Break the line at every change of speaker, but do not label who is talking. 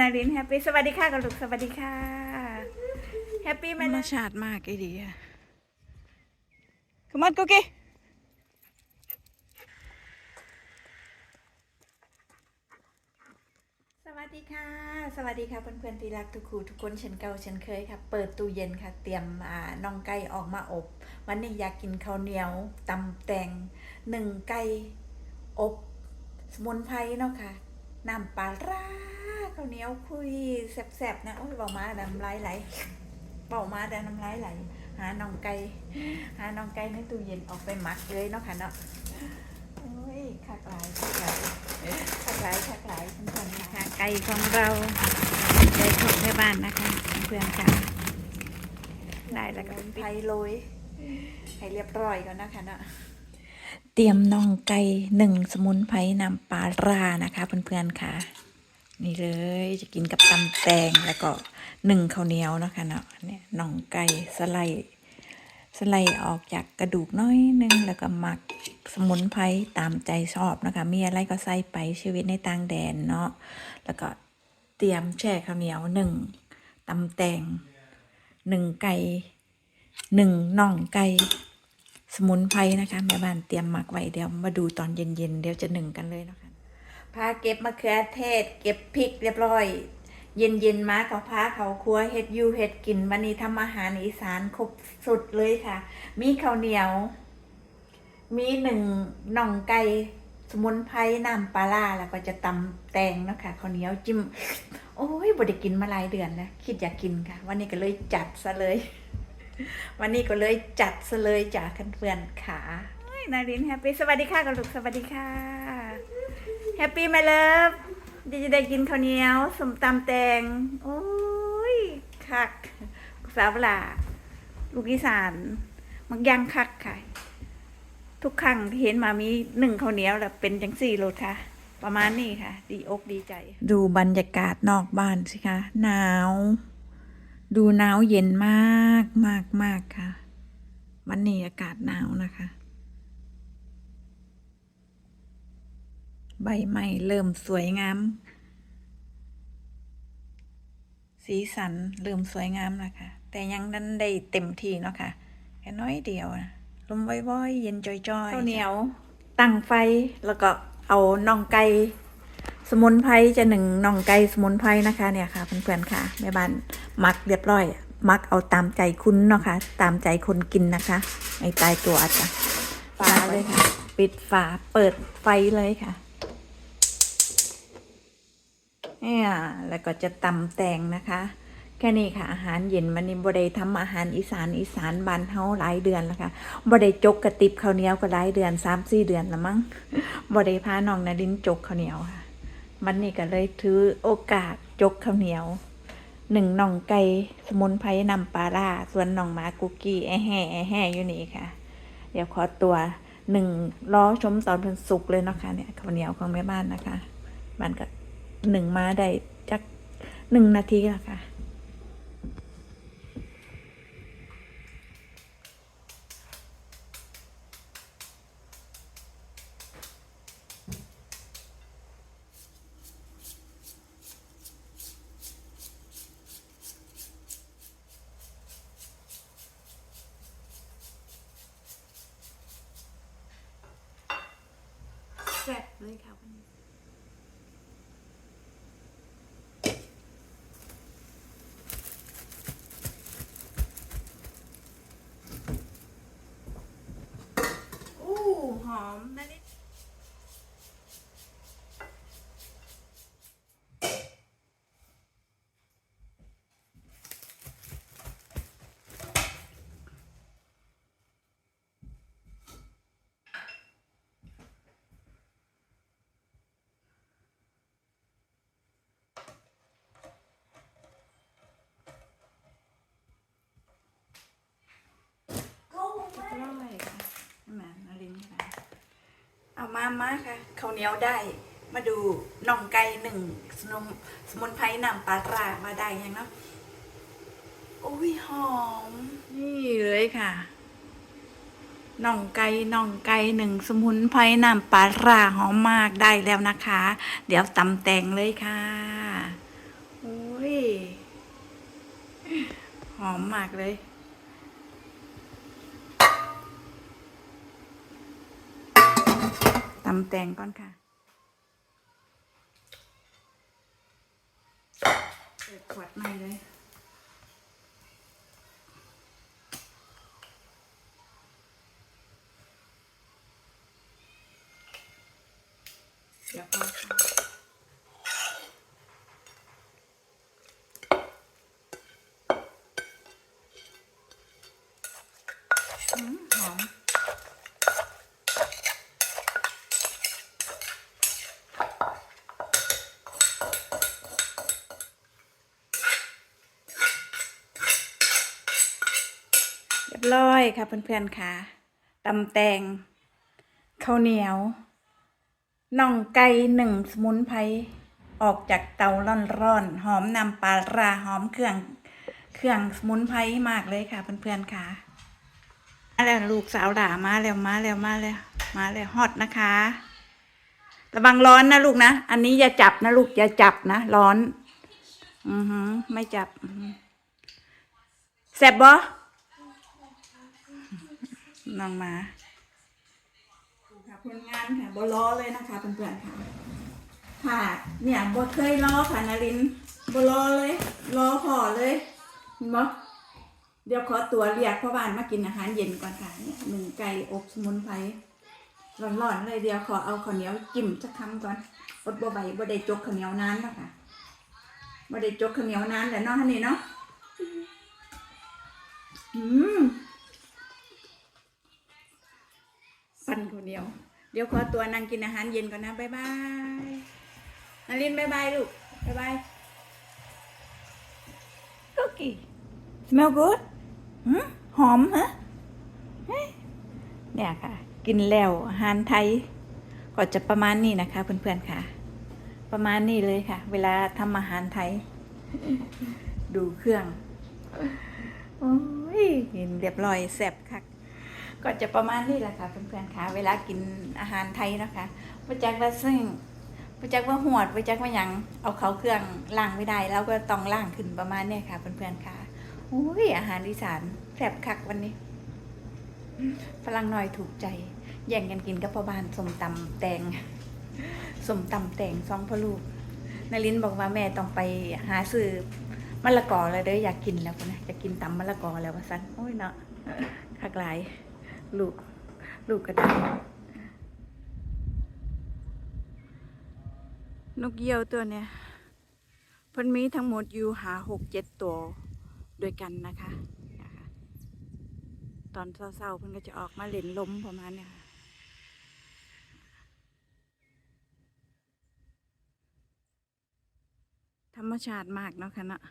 นารินแฮปปี้สวัสดีค่ะกับลูกสวัสดีค่ะแฮปปี้ไหม
ธรรม
ล่ะ
ชาติมากไอ้ดีอะขมันกุกกี้
สวัสดีค่ะ สวัสดีค่ะเพื่อนๆที่รักทุกคู่ทุกคนเช่นเก่าเช่นเคยค่ะ เปิดตู้เย็นค่ะ เตรียมอ่าน่องไก่ออกมาอบ วันนี้อยากกินข้าวเหนียวตำแตงหนึ่งไก่อบ สมุนไพรเนาะค่ะน้ำปลาร้า ข้าวเหนียวคุยแซ่บๆนะโอ้ยเบามาแต่น้ำลายไหลเบามาแต่น้ำลายไหลหาน่องไก่หาน่องไก่ในตู้เย็นออกไปหมักเลยเนาะค่ะเนาะโอ้ยคักหลายคักหลายคักหลายคักหลายเพื่อนๆค่ะ
ค่ะไก่ของเราไก่ของแม่บ้านนะคะเพื่อนค่ะได้แล้วก็
สมุนไพรโรยให้เรียบร้อยก่อนนะคะเนาะ
เตรียมน่องไก่หนึ่งสมุนไพรนำปลาร้านะคะเพื่อนๆค่ะ นี่เลยจะกินกับตำแตงแล้วก็หนึ่งข้าวเหนียวนะคะเนาะเนี่ยน่องไก่สไลด์สไลด์ออกจากกระดูกน้อยหนึงแล้วก็หมักสมุนไพรตามใจชอบนะคะ มีอะไรก็ใส่ไปชีวิตในต่างแดนเนาะแล้วก็เตรียมแช่ข้าวเหนียวหนึ่งตำแตงหนึ่งไก่หนึ่งน่องไก่สมุนไพรนะคะแม่บ้านเตรียมหมักไว้เดี๋ยวมาดูตอนเย็นๆเดี๋ยวจะหนึ่งกันเลยนะคะ
พาเก็บมะเขือเทศ เก็บพริกเรียบร้อย เย็นเย็นๆมาเขาพาเขาครัวเฮ็ดยูเฮ็ดกินวันนี้ทำอาหารอีสานครบสุดเลยค่ะ มีข้าวเหนียว มีหนึ่งน่องไก่สมุนไพรน้ำปลาร้าแล้วก็จะตำแตงเนาะค่ะข้าวเหนียวจิ้ม โอ้ยบ่ได้กินมาหลายเดือนแล้วคิดอยากกินค่ะ วันนี้ก็เลยจัดซะเลย วันนี้ก็เลยจัดซะเลยจ้าเพื่อนๆขาเฮ้ยนารินแฮปปี้สวัสดีค่ะกับลูกสวัสดีค่ะ แฮปปี้ไหมเลิฟดีจะได้กินข้าวเหนียวสมตำแตง โอ้ย คักสาวหลาลูกอีสานมักย่างคักค่ะ ทุกครั้งที่เห็นมามีหนึ่งข้าวเหนียวแล้วเป็นจังสี่โลค่ะ ประมาณนี้ค่ะ ดีอกดีใจ
ดูบรรยากาศนอกบ้านสิคะ หนาว ดูหนาวเย็นมากมากมากค่ะ วันนี้อากาศหนาวนะคะ ใบไม้เริ่มสวยงาม สีสันเริ่มสวยงามแล้วค่ะ แต่ยังนั้นได้เต็มที่เนาะค่ะ แค่น้อยเดียวนะลมว้อยๆ เย็นจอยๆ
ข้าวเหนียว ตั้งไฟแล้วก็เอาน่องไก่สมุนไพรจะหนึ่งน่องไก่สมุนไพรนะคะเนี่ยค่ะเพื่อนๆค่ะแม่บ้านหมักเรียบร้อยหมักเอาตามใจคุณเนาะค่ะ ตามใจคนกินนะคะ ไม่ตายตัวอาจจะฝาเลยค่ะ ปิดฝาเปิดไฟเลยค่ะ เนี่ยแล้วก็จะตำแตงนะคะ แค่นี้ค่ะอาหารเย็นมันนี่บ่ได้ทำอาหารอีสานอีสานบ้านเฮาหลายเดือนแล้วค่ะบ่ได้จกกระติบข้าวเหนียวก็หลายเดือนสามสี่เดือนล้วมั้งบ่ได้พาน้องนารินจกข้าวเหนียวค่ะ มันนี่ก็เลยถือโอกาสจกข้าวเหนียวหนึ่งน่องไก่สมุนไพรนำปลาร่าส่วนน่องหมากุกกี้แอแห่แอแห่อยู่นี่ค่ะ เดี๋ยวขอตัวหนึ่งล้อชมตอนเพิ่นสุกเลยนะคะเนี่ยข้าวเหนียวของแม่บ้านนะคะมันก็ หนึ่งมาได้จักหนึ่งนาทีละค่ะแซ่บเลยค่ะวันนี้ มามาค่ะเขาเนี้ยวได้ มาดูน่องไก่หนึ่งสนมสมุนไพรนำปลาตรามาได้ยังเนาะโอ้ยหอม
นี่เลยค่ะน่องไก่น่องไก่หนึ่งสมุนไพรนำปลาตราหอมมากได้แล้วนะคะ เดี๋ยวตำแตงเลยค่ะโอ้ย
หอมมากเลยำแตงก่อนค่ะเปิดขวดใหม่เลยเดี๋ยวพอค่ะหอม รียบร้อยค่ะเพื่อนๆค่ะตำแตงข้าวเหนียวน่องไก่หนึ่งสมุนไพรออกจากเตาร้อนๆหอมนำปลาราหอมเครื่องเครื่องสมุนไพรมากเลยค่ะ เพื่อนๆค่ะมาแล้วลูกสาวหลามาแล้วมาแล้วมาแล้วมาแล้วฮอตนะคะ ระวังร้อนนะลูกนะ อันนี้อย่าจับนะลูกอย่าจับนะร้อน อือหือไม่จับอือหือแซบบ่ น้องมาค่ะผลงานค่ะบล้อเลยนะคะเพื่อนๆค่ะค่ะเนี่ยบเคยล้อค่ะนารินบล้อเลยล้อพอเลยเห็นบ่เดี๋ยวขอตัวเรียกพ่อบ้านมากินอาหารเย็นก่อนค่ะเนี่ยหนึ่งไก่อบสมุนไพรร้อนๆเลยเดี๋ยวขอเอาข้าวเหนียวจิ้มสักคำก่อนอดบ่ใบบ่ได้จกข้าวเหนียวนานแล้วค่ะบ่ได้จกข้าวเหนียวนานแล้วเนาะฮันนี่เนาะอืม ปั่นข้าวเหนียว เดี๋ยวขอตัวนางกินอาหารเย็นก่อนนะบ๊ายบายนารินบ๊ายบายลูกบ๊ายบาย Cookie smell good หืมหอมฮะเนี่ยค่ะ กินแล้วอาหารไทย ก็จะประมาณนี้นะคะ เพื่อนๆค่ะ ประมาณนี้เลยค่ะ เวลาทำอาหารไทย ดูเครื่อง โอ้ยกินเรียบร้อยแซ่บคัก ก็จะประมาณนี้แหละค่ะเพื่อนๆค่ะ เวลากินอาหารไทยนะคะประจักว่าซึ่งประจักว่าหวดประจักว่าหยังเอาเขาเครื่องล้างไม่ได้ แล้วก็ต้องล้างขึ้นประมาณนี้ค่ะเพื่อนๆค่ะโอ้ยอาหารอีสานแซ่บคักวันนี้ฝรั่งน้อยถูกใจแย่งกันกินกับพ่อบ้านสมตำแตงสมตำแตงสองพ่อลูกนารินบอกว่าแม่ต้องไปหาซื้อมะละกอเลยเด้ออยากกินแล้วนะจะกินตำมะละกอแล้วว่าซั่นโอ้ยเนาะคักหลาย ลูก ลูกกระดาษนกเหยี่ยวตัวเนี้ยพิ่นมีทั้งหมดอยู่หาหกเจ็ดตัวด้วยกันนะคะ ตอนเศร้าๆเพิ่นก็จะออกมาเล่นลมประมาณเนี้ยค่ะธรรมชาติมากเนาะค่ะเนาะ